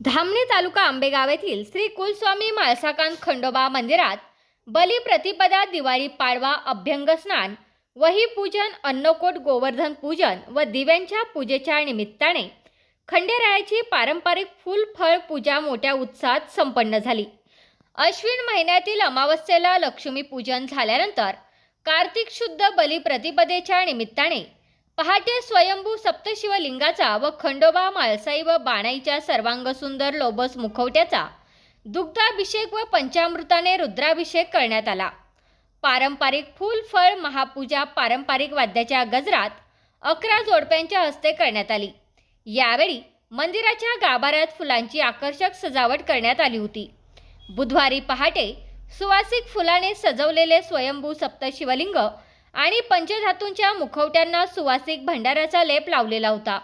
धामणी तालुका आंबेगाव येथील श्री कुलस्वामी माळसाकांत खंडोबा मंदिरात बली प्रतिपदा दिवाळी पाडवा अभ्यंग स्नान वही पूजन अन्नकोट गोवर्धन पूजन व दिव्यांच्या पूजेच्या निमित्ताने खंडेरायाची पारंपरिक फूल फळ पूजा मोठ्या उत्साहात संपन्न झाली. अश्विन महिन्यातील अमावस्येला लक्ष्मी पूजन झाल्यानंतर कार्तिक शुद्ध बली प्रतिपदेच्या निमित्ताने पहाटे स्वयंभू सप्तशिवलिंगाचा व खंडोबा माळसाई व बाणाईच्या सर्वांगसुंदर लोबस मुखवट्याचा दुग्धाभिषेक व पंचामृताने रुद्राभिषेक करण्यात आला. पारंपरिक फूल फळ महापूजा पारंपरिक वाद्याच्या गजरात अकरा जोडप्यांच्या हस्ते करण्यात आली. यावेळी मंदिराच्या गाभाऱ्यात फुलांची आकर्षक सजावट करण्यात आली होती. बुधवारी पहाटे सुवासिक फुलाने सजवलेले स्वयंभू सप्तशिवलिंग आणि पंचधातूंच्या मुखवट्यांना सुवासिक भंडाराचा लेप लावलेला होता.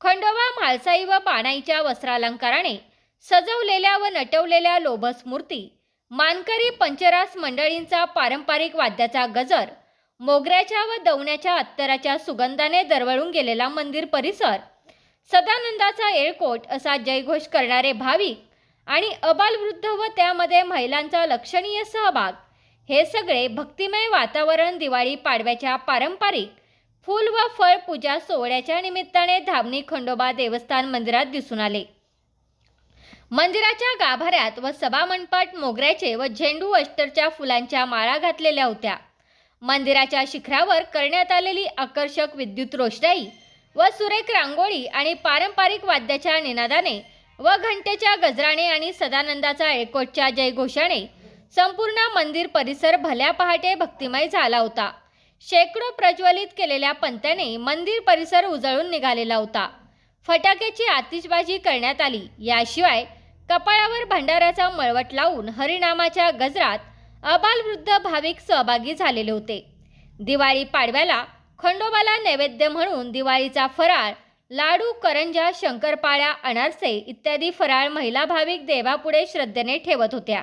खंडोबा म्हाळसाई व पाणाईच्या वस्त्रालंकाराने सजवलेल्या व नटवलेल्या लोभस मूर्ती मानकरी पंचरास मंडळींचा पारंपरिक वाद्याचा गजर मोगऱ्याच्या व दवण्याच्या अत्तराच्या सुगंधाने दरवळून गेलेला मंदिर परिसर सदानंदाचा येळकोट असा जयघोष करणारे भाविक आणि अबालवृद्ध व त्यामध्ये महिलांचा लक्षणीय सहभाग हे सगळे भक्तिमय वातावरण दिवाळी पाडव्याच्या पारंपरिक फूल व फळ पूजा सोहळ्याच्या निमित्ताने धामणी खंडोबा देवस्थान मंदिरात दिसून आले. मंदिराच्या गाभाऱ्यात व सभामंडपात मोगऱ्याचे व झेंडू अष्टरच्या फुलांच्या माळा घातलेल्या होत्या. मंदिराच्या शिखरावर करण्यात आलेली आकर्षक विद्युत रोषणाई व सुरेख रांगोळी आणि पारंपरिक वाद्याच्या निनादाने व घंटेच्या गजराने आणि सदानंदाचा एकोटच्या जयघोषाने संपूर्ण मंदिर परिसर भल्या पहाटे भक्तिमय झाला होता. शेकडो प्रज्वलित केलेल्या पंत्याने मंदिर परिसर उजळून निघालेला होता. फटाक्याची आतिषबाजी करण्यात आली. याशिवाय कपाळावर भंडाराचा मळवट लावून हरिनामाच्या गजरात अबालवृद्ध भाविक सहभागी झालेले होते. दिवाळी पाडव्याला खंडोबाला नैवेद्य म्हणून दिवाळीचा फराळ लाडू करंजा शंकरपाळ्या अनारसे इत्यादी फराळ महिला भाविक देवापुढे श्रद्धेने ठेवत होत्या.